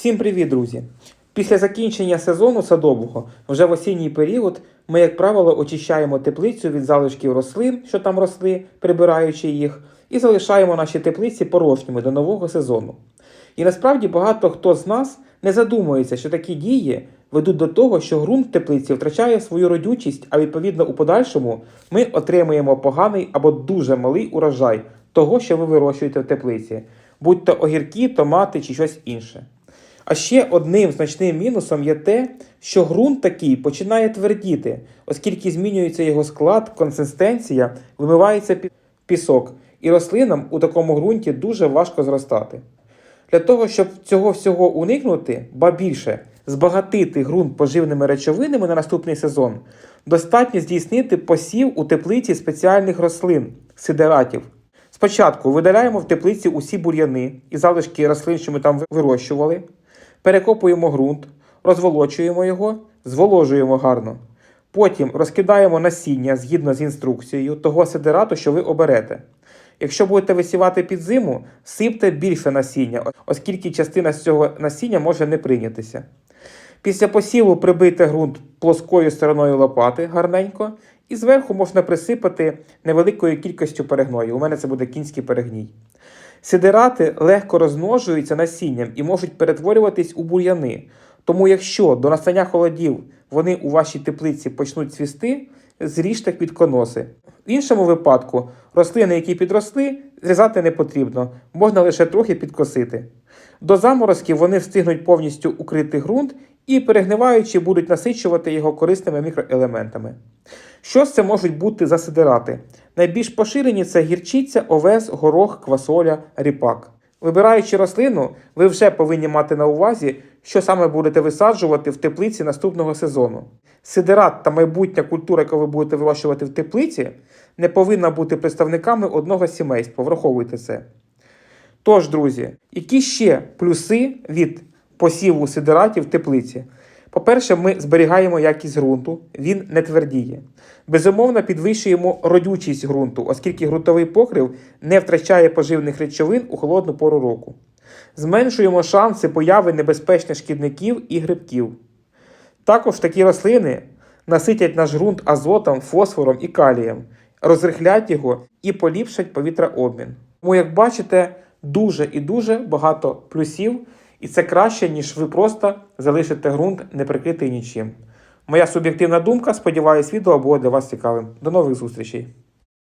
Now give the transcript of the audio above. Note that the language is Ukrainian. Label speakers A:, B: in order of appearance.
A: Всім привіт, друзі! Після закінчення сезону садового, вже в осінній період, ми, як правило, очищаємо теплицю від залишків рослин, що там росли, прибираючи їх, і залишаємо наші теплиці порожніми до нового сезону. І насправді багато хто з нас не задумується, що такі дії ведуть до того, що ґрунт теплиці втрачає свою родючість, а відповідно у подальшому ми отримуємо поганий або дуже малий урожай того, що ви вирощуєте в теплиці, будь то огірки, томати чи щось інше. А ще одним значним мінусом є те, що ґрунт такий починає твердіти, оскільки змінюється його склад, консистенція, вимивається пісок, і рослинам у такому ґрунті дуже важко зростати. Для того, щоб цього всього уникнути, ба більше збагатити ґрунт поживними речовинами на наступний сезон, достатньо здійснити посів у теплиці спеціальних рослин сидератів. Спочатку видаляємо в теплиці усі бур'яни і залишки рослин, що ми там вирощували, перекопуємо ґрунт, розволочуємо його, зволожуємо гарно. Потім розкидаємо насіння згідно з інструкцією того сидерату, що ви оберете. Якщо будете висівати під зиму, сипте більше насіння, оскільки частина з цього насіння може не прийнятися. Після посіву прибийте ґрунт плоскою стороною лопати гарненько, і зверху можна присипати невеликою кількістю перегною. У мене це буде кінський перегній. Сидерати легко розмножуються насінням і можуть перетворюватись у бур'яни. Тому, якщо до настання холодів вони у вашій теплиці почнуть цвісти, зріжте квітконоси. В іншому випадку рослини, які підросли, зрізати не потрібно, можна лише трохи підкосити. До заморозків вони встигнуть повністю укрити ґрунт і, перегниваючи, будуть насичувати його корисними мікроелементами. Що це можуть бути за сидерати? Найбільш поширені це гірчиця, овес, горох, квасоля, ріпак. Вибираючи рослину, ви вже повинні мати на увазі, що саме будете висаджувати в теплиці наступного сезону. Сидерат та майбутня культура, яку ви будете вирощувати в теплиці, не повинна бути представниками одного сімейства. Враховуйте це. Тож, друзі, які ще плюси від посіву сидератів в теплиці? По-перше, ми зберігаємо якість ґрунту, він не твердіє. Безумовно, підвищуємо родючість ґрунту, оскільки ґрунтовий покрив не втрачає поживних речовин у холодну пору року. Зменшуємо шанси появи небезпечних шкідників і грибків. Також такі рослини наситять наш ґрунт азотом, фосфором і калієм, розрихлять його і поліпшать повітрообмін. Тому, як бачите, дуже і дуже багато плюсів, і це краще, ніж ви просто залишите ґрунт не прикритий нічим. Моя суб'єктивна думка, сподіваюсь, відео було для вас цікавим. До нових зустрічей!